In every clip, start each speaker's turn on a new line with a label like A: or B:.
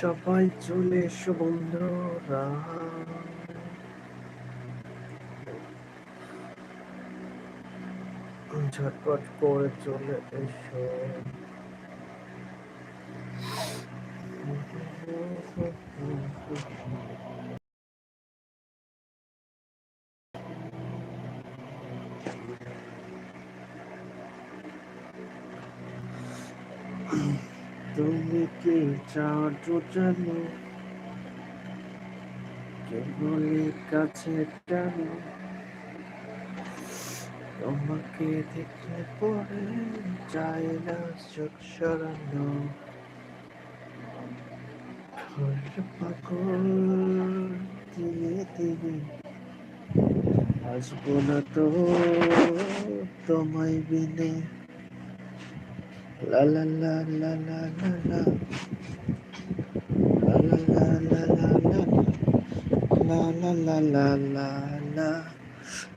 A: সবাই চলে এসো বন্ধুরা। ঝটপট করে চলে এসো তুমি কি কাছে তোমাকে দেখলে পরে যায় না চোখ সরানো। দিয়ে দিয়ে আসব না তো তোমায় বিনে। la la la la.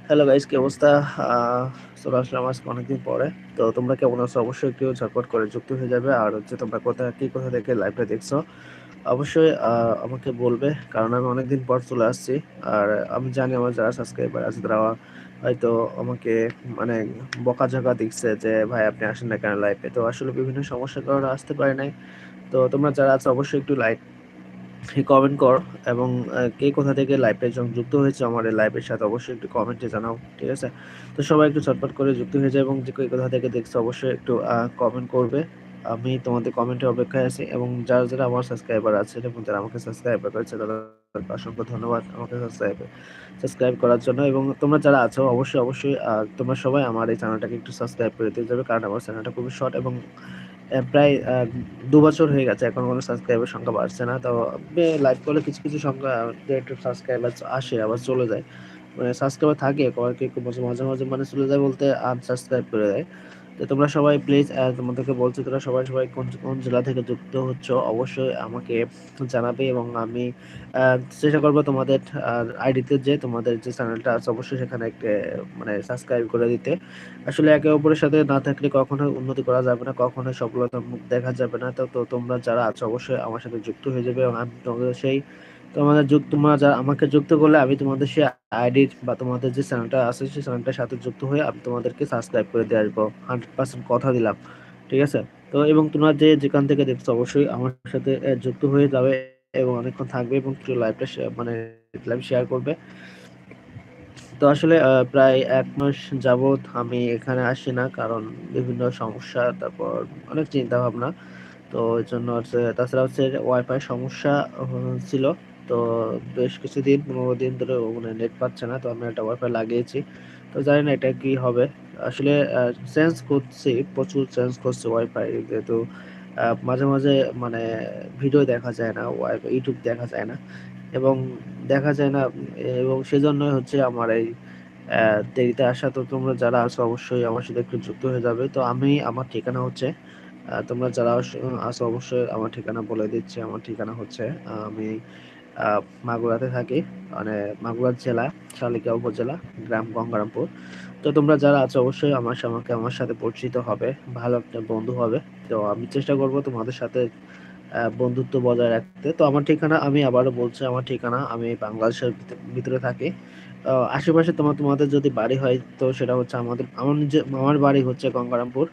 A: Hello guys কি অবস্থা? চলে আসলাম আজকে অনেকদিন পরে। তো তোমরা কেমন আছো? অবশ্যই একটু ঝটপট করে যুক্ত হয়ে যাবে। আর হচ্ছে তোমরা কোথা, কি কোথা থেকে লাইভটা দেখছ? অবশ্যই আমাকে বলবে, কারণ আমি অনেকদিন পর চলে আসছি। আর আমি জানি আমার যারা সাবস্ক্রাইবার আছে তারা হয়তো আমাকে মানে বকাঝকা দিচ্ছে যে, ভাই, আপনি আসেন না কেন লাইফে তো আসলে বিভিন্ন সমস্যার কারণে আসতে পারি নাই। তো তোমরা যারা আছো, অবশ্যই একটু লাইক কমেন্ট কর এবং কে কোথা থেকে লাইভে যুক্ত হয়েছে আমার এই লাইভের সাথে অবশ্যই একটু কমেন্টে জানাও, ঠিক আছে? তো সবাই একটু চটপট করে যুক্ত হয়ে যায় এবং যে কে কোথা থেকে দেখছ, অবশ্যই একটু কমেন্ট করবে। আমি তোমাদের কমেন্টের অপেক্ষায় আছি এবং যারা যারা আমার সাবস্ক্রাইবার আছে এবং যারা আমাকে সাবস্ক্রাইব করেছে, তাদের অসংখ্য ধন্যবাদ আমাকে সাবস্ক্রাইব সাবস্ক্রাইব করার জন্য। এবং তোমরা যারা আছো, অবশ্যই অবশ্যই তোমরা সবাই আমার এই চ্যানেলটাকে একটু সাবস্ক্রাইব করে দিয়ে যাবে কারণ আমার চ্যানেলটা খুবই শর্ট এবং প্রায় দু বছর হয়ে গেছে, এখন কোনো সাবস্ক্রাইবার সংখ্যা বাড়ছে না। তো লাইভ করলে কিছু কিছু সংখ্যা একটু সাবস্ক্রাইবার আসে, আবার চলে যায়। মানে সাবস্ক্রাইবার থাকে, কয়েক মাঝে মাঝে মানে চলে যায় বলতে আনসাবস্ক্রাইব করে দেয়। তো তোমরা সবাই প্লিজ তোমাদেরকে বলছি তোমরা সবাই সবাই কোন কোন জেলা থেকে যুক্ত হচ্ছ, অবশ্যই আমাকে জানাবে এবং আমি চেষ্টা করব তোমাদের আইডিতে যে তোমাদের যে চ্যানেলটা আছে, অবশ্যই সেখানে একটা মানে সাবস্ক্রাইব করে দিতে। আসলে একে অপরের সাথে না থাকলে কখনো উন্নতি করা যাবে না কখনো সফলতার মুখ দেখা যাবে না। তো তোমরা যারা আছো, অবশ্যই আমার সাথে যুক্ত হয়ে যাবে এবং আমি তোমাদের সেই তোমাদের যুক্ত, তোমরা যারা আমাকে যুক্ত করলে আমি তোমাদের সেই আইডি বা তোমাদের যে চ্যানেলটা আছে, সেই চ্যানেলটার সাথে যুক্ত হয়ে আমি তোমাদেরকে সাবস্ক্রাইব করে দিয়ে আসব। হান্ড্রেড পার্সেন্ট কথা দিলাম, ঠিক আছে? তো এবং তোমরা যে যেখান থেকে দেখছ, অবশ্যই আমার সাথে যুক্ত হয়ে যাবে এবং অনেকক্ষণ থাকবে এবং একটু লাইভটা মানে লাইভ শেয়ার করবে। তো আসলে প্রায় এক মাস যাবৎ আমি এখানে আসি না, কারণ বিভিন্ন সমস্যা, তারপর অনেক চিন্তা ভাবনা তো ওই জন্য হচ্ছে, তাছাড়া হচ্ছে ওয়াইফাই সমস্যা ছিল। তো বেশ কিছুদিন, পনেরো দিন ধরে মানে নেট পাচ্ছে না, তো আমি একটা ওয়াইফাই লাগিয়েছি। তো জানি না এটা কি হবে। আসলে চেঞ্জ করছি, প্রচুর চেঞ্জ করছে ওয়াইফাই যেহেতু মাঝে মাঝে মানে ভিডিও দেখা যায় না ওয়াইফাই ইউটিউব দেখা যায় না। এবং দেখা যায় না, এবং সেজন্যই হচ্ছে আমার এই দেরিতে আসা। তো তোমরা যারা আছো অবশ্যই আমার সাথে একটু যুক্ত হয়ে যাবে। তো আমি, আমার ঠিকানা হচ্ছে তোমরা যারা আছো অবশ্যই আমার ঠিকানা বলে দিচ্ছি। আমার ঠিকানা হচ্ছে আমি মাগুরাতে থাকি মানে মাগুরা জেলা, শালিকা উপজেলা, গ্রাম গঙ্গারামপুর। তো তোমরা যারা আছো অবশ্যই আমার আমাকে আমার সাথে পরিচিত হবে, ভালো একটা বন্ধু হবে। তো আমি চেষ্টা করব তোমাদের সাথে বন্ধুত্ব বজায় রাখতে। তো আমার ঠিকানা আমি আবারও বলছি, আমার ঠিকানা আমি বাংলাদেশের ভিতরে থাকি। আশেপাশে তোমার তোমাদের যদি বাড়ি হয়, তো সেটা হচ্ছে আমাদের, আমার আমার বাড়ি হচ্ছে গঙ্গারামপুর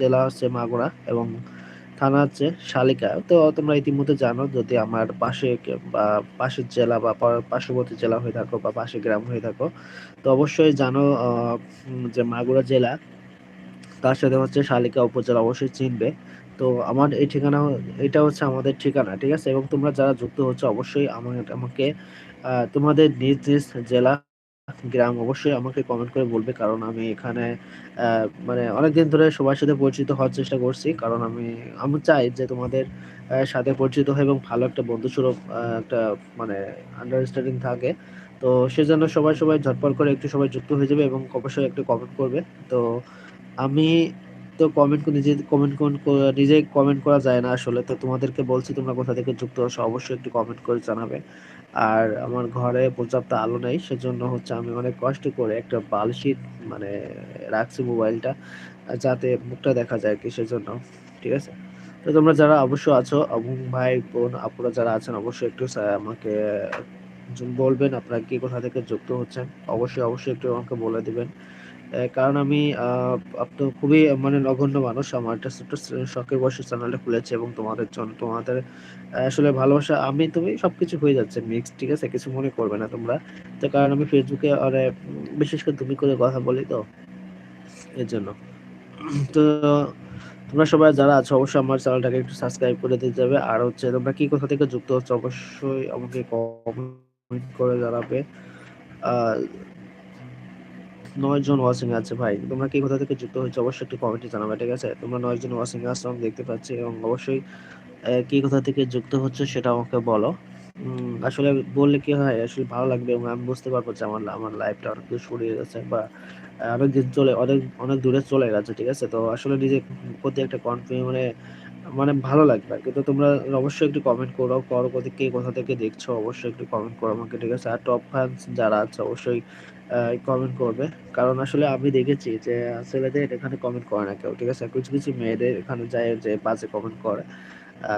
A: জেলা হচ্ছে মাগুরা এবং থানা হচ্ছে শালিকা। তো তোমরা ইতিমধ্যে জানো যদি আমার পাশে বা পাশের জেলা বা পার্শ্ববর্তী জেলা হয়ে থাকো বা পাশে গ্রাম হয়ে থাকো, তো অবশ্যই জানো যে মাগুরা জেলা, তার সাথে হচ্ছে শালিকা উপজেলা অবশ্যই চিনবে। তো আমার এই ঠিকানা, এটা হচ্ছে আমাদের ঠিকানা, ঠিক আছে? এবং তোমরা যারা যুক্ত হচ্ছে অবশ্যই আমাকে তোমাদের নিজ নিজ জেলা গ্রাম অবশ্যই আমাকে কমেন্ট করে বলবে, কারণ আমি এখানে মানে অনেকদিন ধরে সবার সাথে পরিচিত হওয়ার চেষ্টা করছি, কারণ আমি আমি চাই যে তোমাদের সাথে পরিচিত হয় এবং ভালো একটা বন্ধুস্বরূপ একটা মানে আন্ডারস্ট্যান্ডিং থাকে। তো সেজন্য সবাই সবাই ঝটপট করে একটু সবাই যুক্ত হয়ে যাবে এবং অবশ্যই একটু কমেন্ট করবে। তো আমি তো কমেন্ট নিজে কমেন্ট নিজে কমেন্ট করা যায় না আসলে। তো তোমাদেরকে বলছি, তোমরা কোথা থেকে যুক্ত আছো অবশ্যই একটু কমেন্ট করে জানাবে। আর আমার ঘরে পর্যাপ্ত আলো নেই, সেজন্য হচ্ছে আমি অনেক কষ্ট করে একটা বালশিট মানে রাখছি মোবাইলটা, যাতে মুখটা দেখা যায় কি, সেজন্য, ঠিক আছে? তো তোমরা যারা অবশ্যই আছো এবং ভাই, বোন, আপুরা যারা আছেন, অবশ্যই একটু আমাকে বলবেন আপনারা কি কোথা থেকে যুক্ত হচ্ছেন। অবশ্যই অবশ্যই একটু আমাকে বলে দিবেন। কারণ আমি আপনার খুবই মানে নগণ্য মানুষ। আমার একটা ছোট্ট শখের বয়সে চ্যানেলটা খুলেছে এবং তোমাদের জন্য তোমাদের আসলে ভালোবাসা, আমি তুমি সব কিছু হয়ে যাচ্ছে মিক্স ঠিক আছে? কিছু মনে করবে না তোমরা। তো কারণ আমি ফেসবুকে মানে বিশেষ করে তুমি করে কথা বলি তো এর জন্য তো তোমরা সবাই যারা আছো, অবশ্যই আমার চ্যানেলটাকে একটু সাবস্ক্রাইব করে দিতে যাবে আর হচ্ছে, তোমরা কি কোথা থেকে যুক্ত হচ্ছে, অবশ্যই আমাকে কমেন্ট করে জানাবে। নয় জন ওয়াচিং আছে ভাই। তোমরা কি কোথা থেকে যুক্ত হয়েছে অবশ্যই একটু কমেন্টে জানাবে, ঠিক আছে? তোমরা নয় জন আছে আমি দেখতে পাচ্ছি এবং অবশ্যই কি কোথা থেকে যুক্ত হচ্ছে সেটা আমাকে বলো। আসলে বললে কি হয়, আসলে ভালো লাগবে এবং আমি বুঝতে পারব যে আমার আমার লাইফটা অনেক দূর সরিয়ে গেছে বা অনেক দিন চলে, অনেক অনেক দূরে চলে গেছে, ঠিক আছে? তো আসলে নিজের প্রতি একটা কনফিডেন্স মানে মানে ভালো লাগবে কিন্তু তোমরা অবশ্যই একটু কমেন্ট করো করো কোথা কে কোথা থেকে দেখছ অবশ্যই একটু কমেন্ট করো আমাকে, ঠিক আছে? আর টপ ফ্যান্স যারা আছে, অবশ্যই কমেন্ট করবে। কারণ আসলে আমি দেখেছি যে, ছেলেদের এখানে কমেন্ট করে না কেউ, ঠিক আছে? কিছু কিছু মেয়েদের এখানে যায় যে বাজে কমেন্ট করে।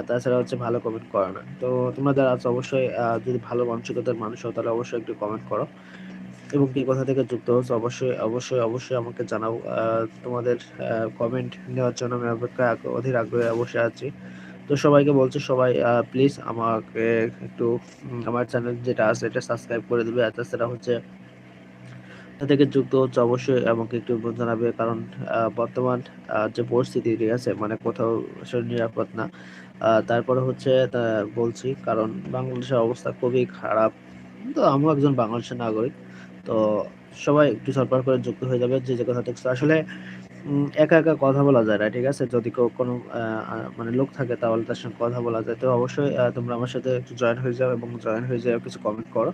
A: তাছাড়া হচ্ছে ভালো কমেন্ট করে না। তো তোমরা যারা আছো, অবশ্যই যদি ভালো মানসিকতার মানুষ হও, তাহলে অবশ্যই একটু কমেন্ট করো। এবং কি কোথা থেকে যুক্ত হচ্ছে অবশ্যই অবশ্যই অবশ্যই আমাকে জানাও। তোমাদের কমেন্ট নেওয়ার জন্য আমি অধীর আগ্রহে অবশ্যই আছি। তো সবাইকে বলছি, সবাই প্লিজ আমাকে একটু আমার চ্যানেল যেটা আছে, এটা সাবস্ক্রাইব করে দেবে। আর তাছাড়া হচ্ছে থেকে যুক্ত হচ্ছে অবশ্যই আমাকে একটু জানাবে কারণ বর্তমান যে পরিস্থিতি, ঠিক আছে? মানে কোথাও নিরাপদ না। তারপরে হচ্ছে বলছি, কারণ বাংলাদেশের অবস্থা খুবই খারাপ। তো আমিও একজন বাংলাদেশের নাগরিক, তো সবাই একটু সরকার করে যুক্ত হয়ে যাবে যে যে কথা আসলে একা একা কথা বলা যায় না, ঠিক আছে? যদি কোনো মানে লোক থাকে তাহলে তার সঙ্গে কথা বলা যায়। তো অবশ্যই তোমরা আমার সাথে একটু জয়েন হয়ে যাও এবং জয়েন হয়ে যাও, কিছু কমেন্ট করো।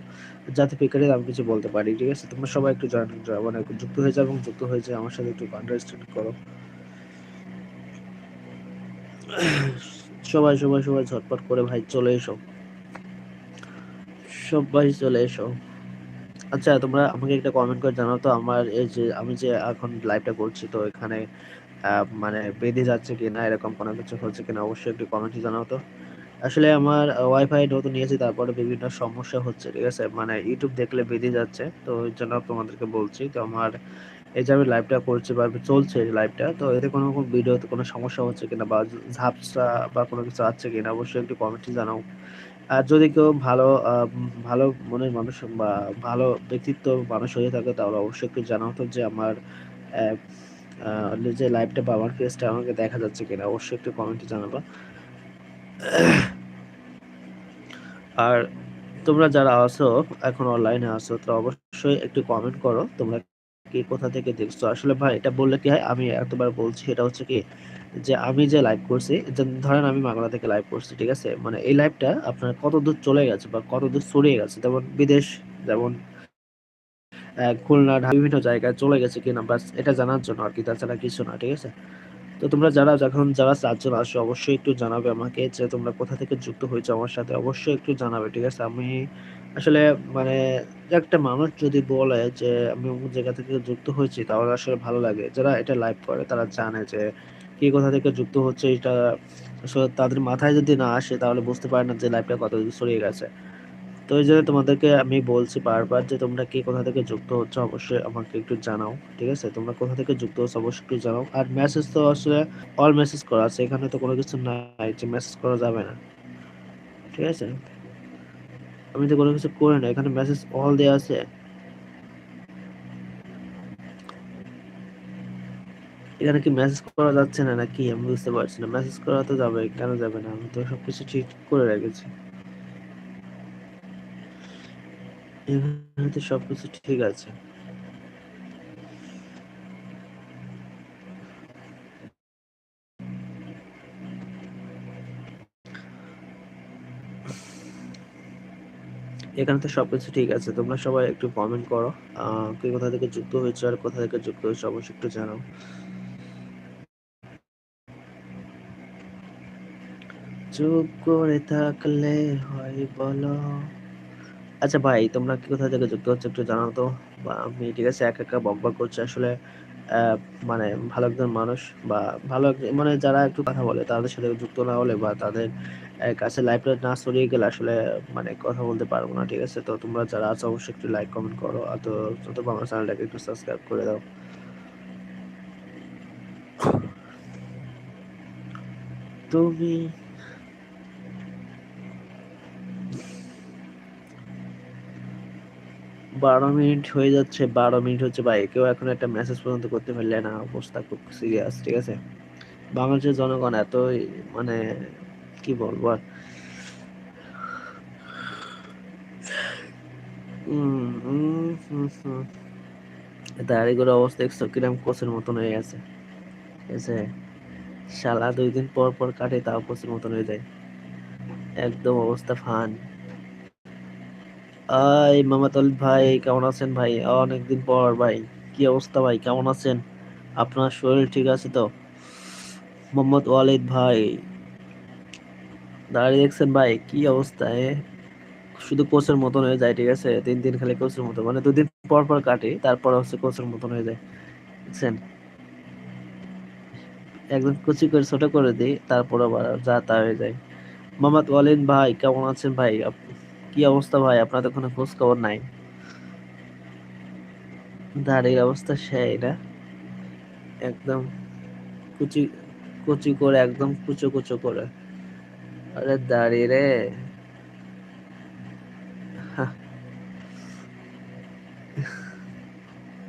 A: যাতে পিকারে আমি কিছু বলতে পারি, ঠিক আছে? তোমরা সবাই একটু জয়েন মানে যুক্ত হয়ে যাও এবং যুক্ত হয়ে যাও আমার সাথে একটু আন্ডারস্ট্যান্ড করো। সবাই সবাই সবাই ঝটপট করে ভাই চলে এসো। সবাই চলে এসো। আচ্ছা তোমরা আমাকে একটা কমেন্ট করে জানাও তো আমার এই যে, আমি যে এখন লাইভটা করছি, তো এখানে মানে বেঁধে যাচ্ছে কি না এরকম কোনো কিছু হচ্ছে কিনা, অবশ্যই একটু কমেন্টে জানাও তো। আসলে আমার ওয়াইফাই নতুন নিয়েছি, তারপরে বিভিন্ন সমস্যা হচ্ছে, ঠিক আছে? মানে ইউটিউব দেখলে বেঁধে যাচ্ছে, তো ওই জন্য তোমাদেরকে বলছি, তো আমার এই যে আমি লাইভটা করছি বা চলছে লাইভটা তো এতে কোনো ভিডিওতে কোনো সমস্যা হচ্ছে কিনা বা ঝাপসা বা কোনো কিছু আছে কিনা, অবশ্যই একটু কমেন্টে জানাও। আর যদি কেউ ভালো ভালো মনের মানুষ বা ভালো ব্যক্তিত্ব মানুষ হয়ে থাকে, তাহলে অবশ্যই একটু জানাও তো যে আমার যে লাইভটা বা আমার ফেসটা আমাকে দেখা যাচ্ছে কিনা। অবশ্যই একটু কমেন্টে জানাবা। আর তোমরা যারা আছো, এখন অনলাইনে আছো তো অবশ্যই একটু কমেন্ট করো। তোমরা কি কোথা থেকে দেখছ? আসলে ভাই, এটা বললে কি হয়? আমি এতবার বলছি, এটা হচ্ছে কি যে আমি যে লাইভ করছি ধরেন আমি বাংলা থেকে লাইভ করছি, ঠিক আছে? মানে এই লাইভটা আপনার কত দূর চলে গেছে বা কত দূর ছড়িয়ে গেছে? যেমন বিদেশ, যেমন খুলনা বিভিন্ন জায়গায় চলে গেছে কিনা বাস এটা জানার জন্য আর কি, তাছাড়া কিছু না, ঠিক আছে? তো তোমরা যারা যখন, যারা চারজন আসো, অবশ্যই একটু জানাবে আমাকে যে তোমরা কোথা থেকে যুক্ত হয়েছো আমার সাথে, অবশ্যই একটু জানাবে, ঠিক আছে? আমি আসলে মানে একটা মানুষ যদি বলে যে, আমি অমুক জায়গা থেকে যুক্ত হয়েছি, তাহলে আসলে ভালো লাগে। যারা এটা লাইভ করে, তারা জানে যে কি কোথা থেকে যুক্ত হচ্ছে এটা তাদের মাথায় যদি না আসে, তাহলে বুঝতে পারে না যে লাইফটা কত ছড়িয়ে গেছে। তো এই জন্য তোমাদেরকে আমি বলছি বারবার যে তোমরা কে কোথা থেকে যুক্ত হচ্ছে অবশ্যই আমাকে একটু জানাও, ঠিক আছে? তোমরা কোথা থেকে যুক্ত হচ্ছে অবশ্যই একটু জানাও। আর মেসেজ তো আসলে অল মেসেজ করা আছে, এখানে তো কোনো কিছু নাই যে মেসেজ করা যাবে না, ঠিক আছে? আমি তো কোনো কিছু করি না, এখানে মেসেজ অল দেওয়া আছে। এখানে কি মেসেজ করা যাচ্ছে না নাকি? আমি বুঝতে পারছি না। মেসেজ করা তো যাবে কেন যাবে না? আমি তো সবকিছু ঠিক করে রেখেছি। এখানে ঠিক আছে। এখানে তো সবকিছু ঠিক আছে। তোমরা সবাই একটু কমেন্ট করো। কে কোথা থেকে যুক্ত হয়েছে আর কোথা থেকে যুক্ত হয়েছে অবশ্যই একটু জানাও। চুপ করে থাকলে হয় বলো। আচ্ছা ভাই, তোমরা কি কোথা থেকে যুক্ত হচ্ছে একটু জানাও তো। আমি ঠিক আছে, একা একা বকবক করছি আসলে মানে ভালো একজন মানুষ বা ভালো মানে যারা একটু কথা বলে তাদের সাথে যুক্ত না হলে বা তাদের কাছে লাইভটা না সরিয়ে গেলে আসলে মানে কথা বলতে পারব না, ঠিক আছে? তো তোমরা যারা আছো অবশ্যই একটু লাইক কমেন্ট করো। আর তো, অথবা আমার চ্যানেলটাকে একটু সাবস্ক্রাইব করে দাও। তুমি বারো মিনিট হয়ে যাচ্ছে, বারো মিনিট হচ্ছে, ভাই, কেউ এখন একটা মেসেজ পর্যন্ত করতে পারলে না, অবস্থা খুব সিরিয়াস ঠিক আছে? বাংলাদেশের জনগণ এতই মানে কি বলব আর? দাড়িগুলো অবস্থা দেখছ? কিরম কোচের মতন হয়ে গেছে, ঠিক আছে? শালা দুই দিন পর পর কাটে, তাও কোচের মতন হয়ে যায়। একদম অবস্থা ফান। আই মামাত ভাই, কেমন আছেন ভাই? অনেকদিন পর ভাই, কি অবস্থা ভাই? কেমন আছেন? আপনার শরীর ঠিক আছে তো? মোহাম্মদ ওয়ালিদ ভাই, দাঁড়িয়ে দেখছেন ভাই, কি অবস্থা, এ? শুধু কোচের মতন হয়ে যায়, ঠিক আছে? তিন দিন খালি কোচের মতো মানে দুদিন পর পর কাটে, তারপর হচ্ছে কোচের মতন হয়ে যায় দেখছেন একদম কুচি করে, ছোট করে দিই, তারপর আবার যা তা হয়ে যায়। মোহাম্মদ ওয়ালিদ ভাই, কেমন আছেন ভাই? কি অবস্থা ভাই? আপনাদের কোনো খোঁজ খবর নাই? দাড়ির অবস্থা সেই না। একদম কুচি কুচি করে, একদম কুচো কুচো করে। আরে দাড়ি রে।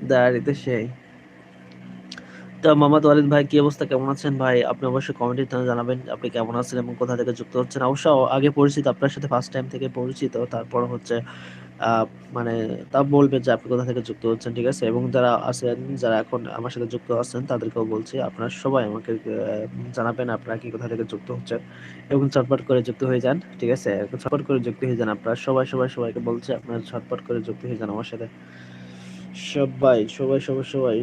A: দাড়ি তো সেই। তো মোহাম্মদ ওয়ালিদ ভাই, কি অবস্থা? কেমন আছেন ভাই? আপনি অবশ্যই কমেন্টে জানাবেন, আপনি কেমন আছেন এবং কোথা থেকে যুক্ত হচ্ছেন? অবশ্য আগে পরিচিত, আপনার সাথে ফার্স্ট টাইম থেকে পরিচিত, তারপর হচ্ছে মানে তা বলবেন যে আপনি কোথা থেকে যুক্ত হচ্ছেন, ঠিক আছে? এবং যারা আছেন, যারা এখন আমার সাথে যুক্ত আছেন, তাদেরকেও বলছি, আপনারা সবাই আমাকে জানাবেন আপনারা কি কোথা থেকে যুক্ত হচ্ছেন এবং চটপট করে যুক্ত হয়ে যান, ঠিক আছে? চটপট করে যুক্ত হয়ে যান আপনারা সবাই সবাই, সবাইকে বলছে, আপনারা চটপট করে যুক্ত হয়ে যান আমার সাথে। সবাই সবাই সবাই সবাই।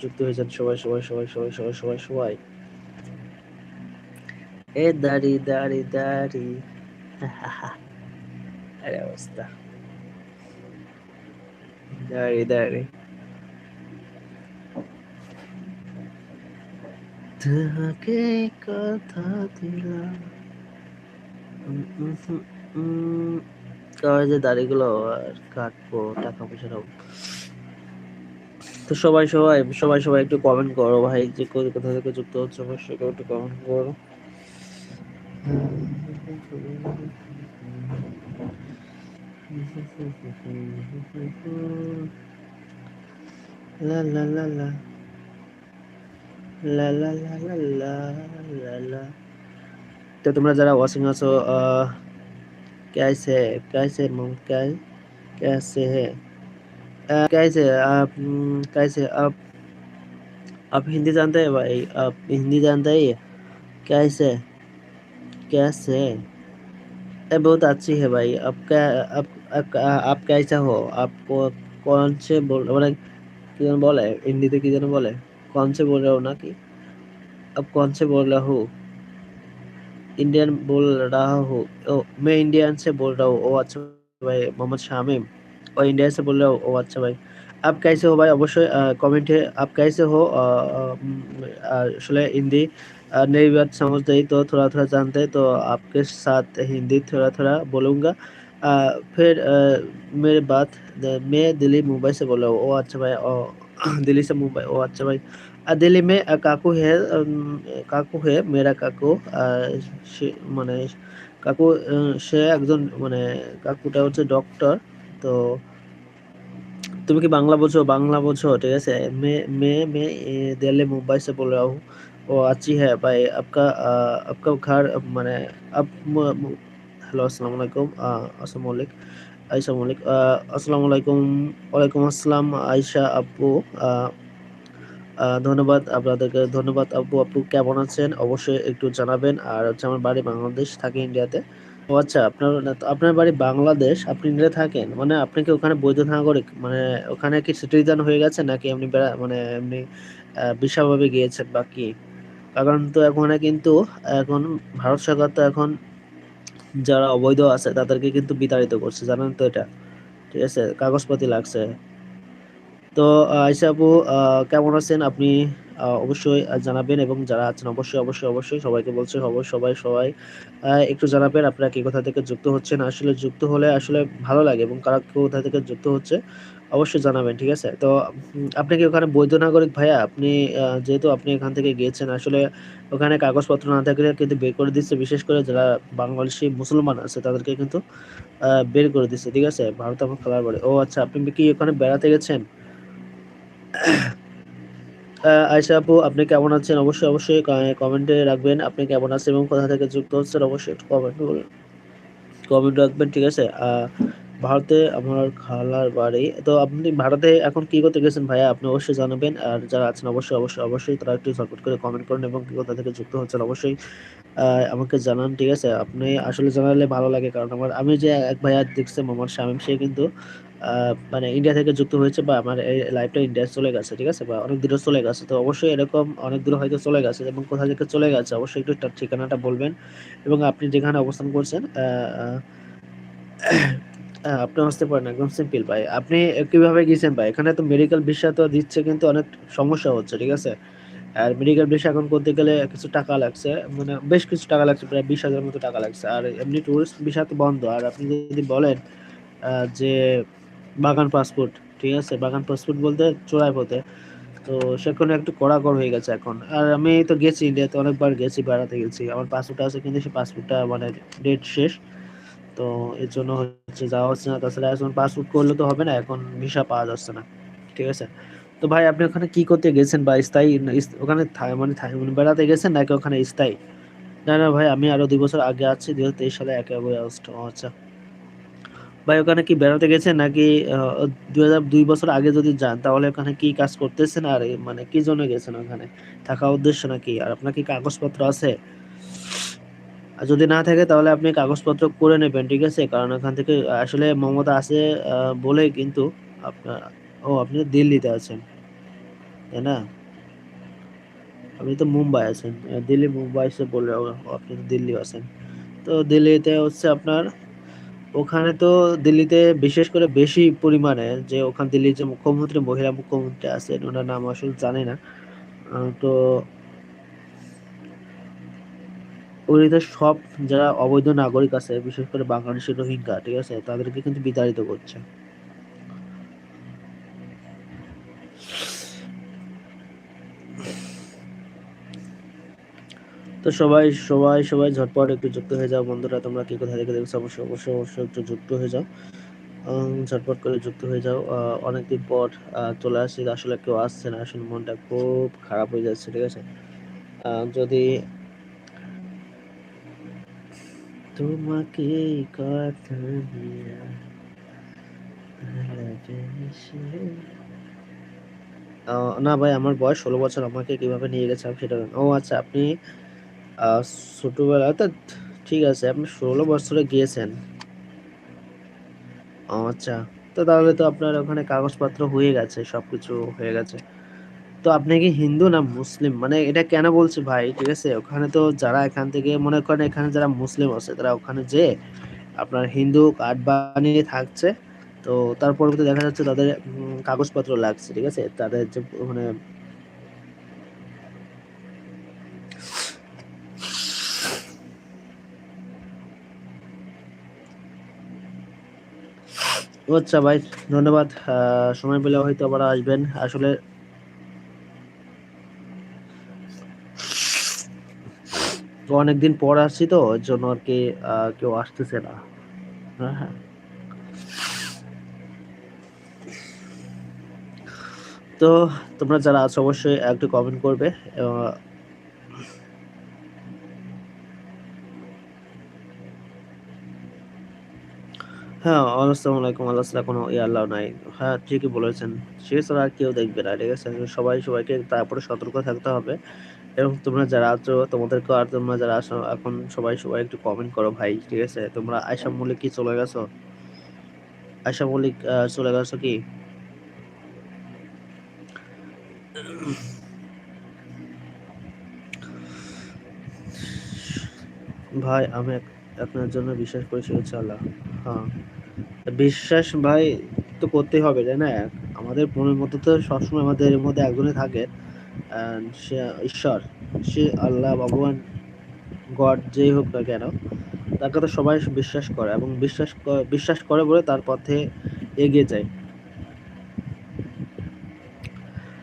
A: যুক্ত হয়ে যান সবাই সবাই সবাই সবাই সবাই সবাই সবাই। এ দাড়ি দাড়ি দাড়ি। আরে অবস্থা। দাড়ি দাড়ি। তোমাকে কথা দিলাম। যে দাড়িগুলো আর কাটবো, টাকা পয়সার তো সবাই সবাই সবাই সবাই একটু কমেন্ট করো ভাই যে কোথা থেকে যুক্ত হচ্ছে অবশ্যই কেউ একটু কমেন্ট করো লা লা লা লা লা লা লা লা লা লা লা তো তোমরা যারা ওয়াচিং আছো कैसे कैसे कैसे है कैसे आप कैसे आप आप हिंदी जानते हैं भाई? आप हिंदी जानते हैं कैसे? कैसे? ये बहुत अच्छी है भाई। आप क्या आप आप, आप कैसा हो? आपको कौन से बोल मतलब कि बोले? हिंदी तो किधर बोले? कौन से बोल रहे हो ना कि? अब कौन से बोल रहा हो? इंडियन बोल रहा हो। मैं इंडियन से बोल रहा हूँ। ओ अच्छा भाई मोहम्मद शामिम। और इंडिया से बोल रहा हूँ ओ अच्छा भाई आप कैसे हो भाई অবশ্যই कमेंटे आप कैसे हो আসলে हिंदी नई बात समझते ही तो थोड़ा थोड़ा जानते हैं तो आपके साथ हिंदी थोड़ा थोड़ा बोलूँगा फिर मेरे बात मैं दिल्ली मुंबई से बोल रहा हूँ ओ अच्छा भाई ओ दिल्ली से मुंबई ओ अच्छा भाई दिल्ली में কাকু হে কাকু হে মেরা কাকু সে মানে কাকু সে একজন মানে কাকুটা হচ্ছে ডক্টর তো তুমি কি বাংলা বোঝো? বাংলা বোঝো, ঠিক আছে? মে মে মে দিল্লি মুম্বাই সে বল রাহু। ও আচ্ছি হ্যাঁ ভাই, আপকা আপকা ঘর মানে আপ হ্যালো, আসসালামু আলাইকুম। আসসালামু আলাইকুম আয়সা মালিক আসসালামু আলাইকুম, ওয়ালাইকুম আসসালাম আয়সা আপু। ধন্যবাদ আপনাদেরকে, ধন্যবাদ আপু আপু কেমন আছেন? অবশ্যই একটু জানাবেন। আর হচ্ছে আমার বাড়ি বাংলাদেশ, থাকে ইন্ডিয়াতে। ও আচ্ছা আপনার আপনার বাড়ি বাংলাদেশ, আপনি ইন্ডিয়া থাকেন? মানে আপনি কি ওখানে বৈধ নাগরিক? মানে ওখানে কি সিটিজেন হয়ে গেছে নাকি এমনি মানে এমনি বিশাভাবে গিয়েছেন বা কি? কারণ তো এখানে কিন্তু, এখন ভারত সরকার তো এখন যারা অবৈধ আছে তাদেরকে কিন্তু বিতাড়িত করছে, জানেন তো এটা? ঠিক আছে, কাগজপাতি লাগছে। তো আইসা আপু কেমন আছেন? আপনি অবশ্যই জানাবেন এবং যারা আছেন অবশ্যই অবশ্যই অবশ্যই সবাইকে বলছে সবাই সবাই একটু জানাবেন আপনারা কি কোথা থেকে যুক্ত হচ্ছেন। আসলে যুক্ত হলে আসলে ভালো লাগে এবং কারা কোথা থেকে যুক্ত হচ্ছে অবশ্যই জানাবেন, ঠিক আছে? তো আপনি কি ওখানে বৈধ নাগরিক ভাইয়া? আপনি যেহেতু আপনি এখান থেকে গিয়েছেন, আসলে ওখানে কাগজপত্র না থাকলে কিন্তু বের করে দিচ্ছে, বিশেষ করে যারা বাংলাদেশি মুসলমান আছে তাদেরকে কিন্তু বের করে দিচ্ছে, ঠিক আছে? ভারত আমার খেলার বাড়ি। ও আচ্ছা আপনি কি ওখানে বেড়াতে গেছেন? আয়সা আপু, আপনি কেমন আছেন? অবশ্যই অবশ্যই কমেন্টে রাখবেন আপনি কেমন আছেন এবং কোথা থেকে যুক্ত হচ্ছেন অবশ্যই একটু কমেন্ট কমেন্ট রাখবেন, ঠিক আছে? ভারতে আমার খালার বাড়ি। তো আপনি ভারতে এখন কি করতে গেছেন ভাইয়া? আপনি অবশ্যই জানাবেন। আর যারা আছেন, অবশ্যই অবশ্যই অবশ্যই তারা একটু সাপোর্ট করে কমেন্ট করুন এবং কি কোথা থেকে যুক্ত হচ্ছেন অবশ্যই আমাকে জানান, ঠিক আছে? আপনি আসলে জানালে ভালো লাগে, কারণ আমার আমি যে এক ভাইয়া দেখছে আমার স্বামী সে কিন্তু মানে ইন্ডিয়া থেকে যুক্ত হয়েছে বা আমার এই লাইফটা ইন্ডিয়া চলে গেছে, ঠিক আছে? বা অনেক দূরে চলে গেছে। তো অবশ্যই এরকম অনেক দূরে হয়তো চলে গেছে এবং কোথা থেকে চলে গেছে, অবশ্যই একটু তার ঠিকানাটা বলবেন। এবং আপনি যেখানে অবস্থান করছেন আপনি আসতে পারেন, একদম সিম্পল ভাই। আপনি কীভাবে গিয়েছেন ভাই? এখানে তো মেডিকেল ভিসা তো দিচ্ছে কিন্তু অনেক সমস্যা হচ্ছে, ঠিক আছে? আর মেডিকেল ভিসা এখন করতে গেলে কিছু টাকা লাগছে মানে বেশ কিছু টাকা লাগছে, প্রায় বিশ হাজার মতো টাকা লাগছে। আর এমনি টুরিস্ট ভিসা তো বন্ধ। আর আপনি যদি বলেন যে বাগান পাসপোর্ট, ঠিক আছে? বাগান পাসপোর্ট বলতে চোরাই পথে। তো সেখানে একটু কড়াকড় হয়ে গেছে এখন। আর আমি তো গেছি ইন্ডিয়াতে, অনেকবার গেছি, বেড়াতে গেছি। আমার পাসপোর্ট আছে কিন্তু সেই পাসপোর্টটা মানে ডেট শেষ। তো এর জন্য হচ্ছে যাওয়া হচ্ছে না। তাছাড়া এখন পাসপোর্ট করলে তো হবে না, এখন ভিসা পাওয়া যাচ্ছে না, ঠিক আছে? তো ভাই, আপনি ওখানে কি করতে গেছেন বা স্থায়ী ওখানে মানে মানে বেড়াতে গেছেন নাকি ওখানে স্থায়ী? না না ভাই, আমি আরও দুই বছর আগে আছি দু হাজার তেইশ সালে একে আগস্ট আচ্ছা। ভাই, ওখানে কি বেড়াতে গেছেন নাকি দুই হাজার দুই বছর আগে যদি যান, তাহলে ওখানে কি কাজ করতেছেন আর মানে কি জন্য গেছেন ওখানে? থাকা উদ্দেশ্য নাকি? আর আপনার কি কাগজপত্র আছে? আর যদি না থাকে, তাহলে আপনি কাগজপত্র করে নেবেন, ঠিক আছে? কারণ ওখান থেকে, আসলে মমতা আছে বলে কিন্তু আপনার, ও, আপনি দিল্লিতে আছেন, তাই না? আপনি তো মুম্বাই আছেন দিল্লি, মুম্বাই সে বলে আপনি দিল্লি আছেন। তো দিল্লিতে হচ্ছে আপনার ওখানে তো দিল্লিতে বিশেষ করে বেশি পরিমাণে যে ওখান দিল্লির যে মুখ্যমন্ত্রী, মহিলা মুখ্যমন্ত্রী আছেন, ওনার নাম আসলে জানি না। তো সব যারা অবৈধ নাগরিক আছে, বিশেষ করে বাংলাদেশের রোহিঙ্গা, ঠিক আছে? তাদেরকে কিন্তু বিতাড়িত করছে। তো সবাই সবাই সবাই ঝটপট একটু যুক্ত হয়ে যাও। বন্ধুরা, তোমরা কি কোথা থেকে দেখছ? অবশ্যই অবশ্যই অবশ্যই একটু যুক্ত হয়ে যাও। ঝটপট করে যুক্ত হয়ে যাও। অনেকদিন পর চলে আসছি। আসলে কেউ আসছে না। আসলে মনটা খুব খারাপ হয়ে যাচ্ছে, ঠিক আছে? যদি তোমাকে না ভাই, আমার বয়স ষোলো বছর। আমাকে কীভাবে নিয়ে গেছে সেটা ও আচ্ছা আপনি ছোটবেলা তো ঠিক আছে, আপনি ষোলো বছরে গিয়েছেন। আচ্ছা তো তাহলে তো আপনার ওখানে কাগজপত্র হয়ে গেছে, সবকিছু হয়ে গেছে। তো আপনি কি হিন্দু না মুসলিম? মানে এটা কেন বলছি ভাই, ঠিক আছে? ওখানে তো যারা এখান থেকে, মনে করেন এখানে যারা মুসলিম আছে, তারা ওখানে যে আপনার হিন্দু কার্ড বানিয়ে থাকছে। তো তার পরবর্তী দেখা যাচ্ছে তাদের কাগজপত্র লাগছে, ঠিক আছে? তাদের যে মানে আচ্ছা ভাই, ধন্যবাদ। সময় পেলে হয়তো আবার আসবেন। আসলে অনেকদিন পর আসছি তো, ওর জন্য আর কি কেউ আসতেছে না। হ্যাঁ হ্যাঁ। তো তোমরা যারা আছো, অবশ্যই একটু কমেন্ট করবে। হ্যাঁ আসসালামু আলাইকুম, আল্লাহ সাল্লাহ কোনো ইয়ে আল্লাহ নাই। হ্যাঁ ঠিকই বলেছেন। সে ছাড়া কেউ দেখবে না, ঠিক আছে? সবাই, সবাইকে তারপরে সতর্ক থাকতে হবে। এবং তোমরা যারা আছো তোমাদেরকে আর তোমরা যারা আসো এখন সবাই সবাই একটু কমেন্ট করো ভাই, ঠিক আছে? তোমরা আয়সা মল্লিক কি চলে গেছো? আয়সা মল্লিক চলে গেছো কি? ভাই, আমি আপনার জন্য বিশ্বাস করেছি হচ্ছে আল্লাহ। হ্যাঁ। বিশ্বাস ভাই তো করতেই হবে, তাই না? আমাদের মনের মধ্যে তো সবসময় আমাদের মধ্যে একজনে থাকে। সে ঈশ্বর, সে আল্লাহ, ভগবান, গড যেই হোক না কেন, তাকে তো সবাই বিশ্বাস করে এবং বিশ্বাস বিশ্বাস করে বলে তার পথে এগিয়ে যায় হ্যাঁ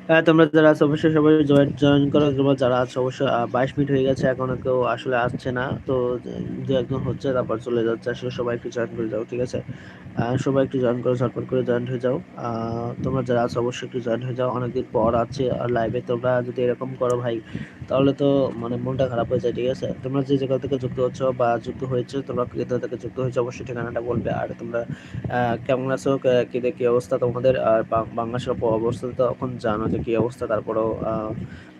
A: তোমরা যারা আছো, অবশ্যই সবাই জয়েন জয়েন করো। তোমরা যারা আছো, অবশ্যই বাইশ মিনিট হয়ে গেছে, এখনও কেউ আসলে আসছে না। তো, দু একজন হচ্ছে, তারপর চলে যাচ্ছে। আসলে সবাই একটু জয়েন করে যাও, ঠিক আছে? সবাই একটু জয়েন করো, ঝটপট করে জয়েন হয়ে যাও। তোমরা যারা আছো, অবশ্যই একটু জয়েন হয়ে যাও। অনেকদিন পর আছে, আর লাইভে তোমরা যদি এরকম করো ভাই, তাহলে তো মানে মনটা খারাপ হয়ে যায়, ঠিক আছে? তোমরা যে জায়গা থেকে যুক্ত হচ্ছ, বা যুক্ত হয়েছে, তোমরা কোথা থেকে যুক্ত হয়েছে, অবশ্যই ঠিকানাটা বলবে। আর তোমরা কেমন আছো, কি অবস্থা তোমাদের? আর বাংলাদেশের অবস্থা তো এখন জানো যে কি অবস্থা? তারপরেও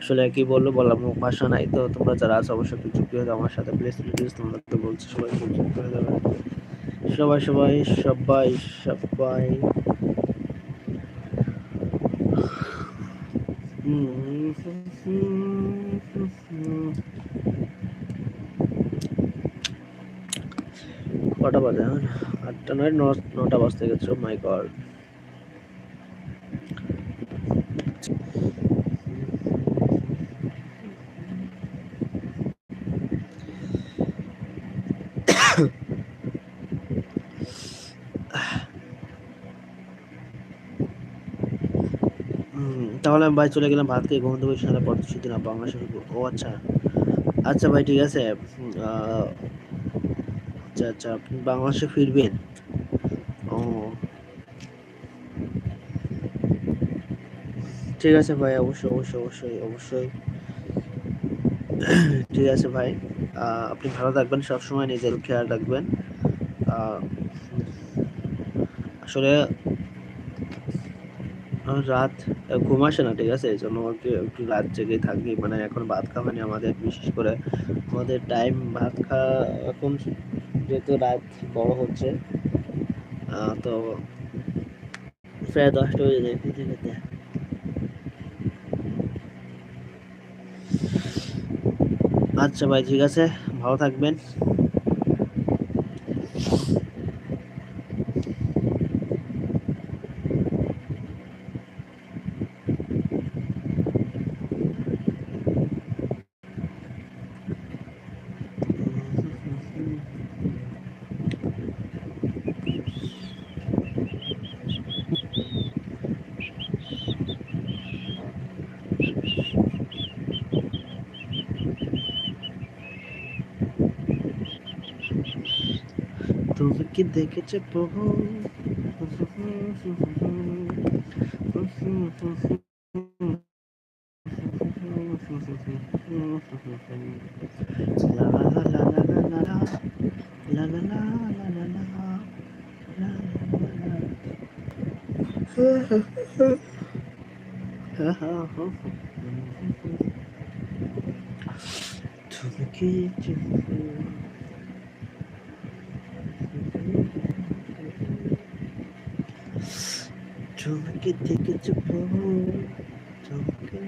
A: আসলে কি বলব বললাম ভাষা নাই। তো তোমরা যারা আছো, অবশ্যই একটু যুক্ত হয়ে আমার সাথে। প্লিজ প্লিজ তোমাদেরকে বলছি সবাই যুক্ত হয়ে যাবে। সবাই সবাই সবাই সবাই। কটা বাজে আটটা নয় নটা বাজতে গেছে। মাই গড তাহলে আমি ভাই চলে গেলাম, ভাত খেয়ে ঘুমন্ত বসে সারা পরশু দিন বাংলাদেশে ও আচ্ছা। আচ্ছা ভাই, ঠিক আছে। আচ্ছা আচ্ছা আপনি বাংলাদেশে ফিরবেন ও ঠিক আছে ভাই, অবশ্যই অবশ্যই অবশ্যই অবশ্যই। ঠিক আছে ভাই আপনি ভালো থাকবেন, সবসময় নিজের খেয়াল রাখবেন। আসলে রাত ঘুম আসে না, ঠিক আছে? এই জন্য একটু রাত জেগে থাকি। মানে এখন ভাত খাওয়ানি আমাদের, বিশেষ করে আমাদের টাইম ভাত খাওয়া, এখন যেহেতু রাত বড় হচ্ছে তো প্রায় দশটা হয়ে যায়, খেতে খেতে। আচ্ছা ভাই ঠিক আছে। ভালো থাকবেন তুমি কি দেখেছে প্রভু তুমি কি তুমি চুপ তোমাকে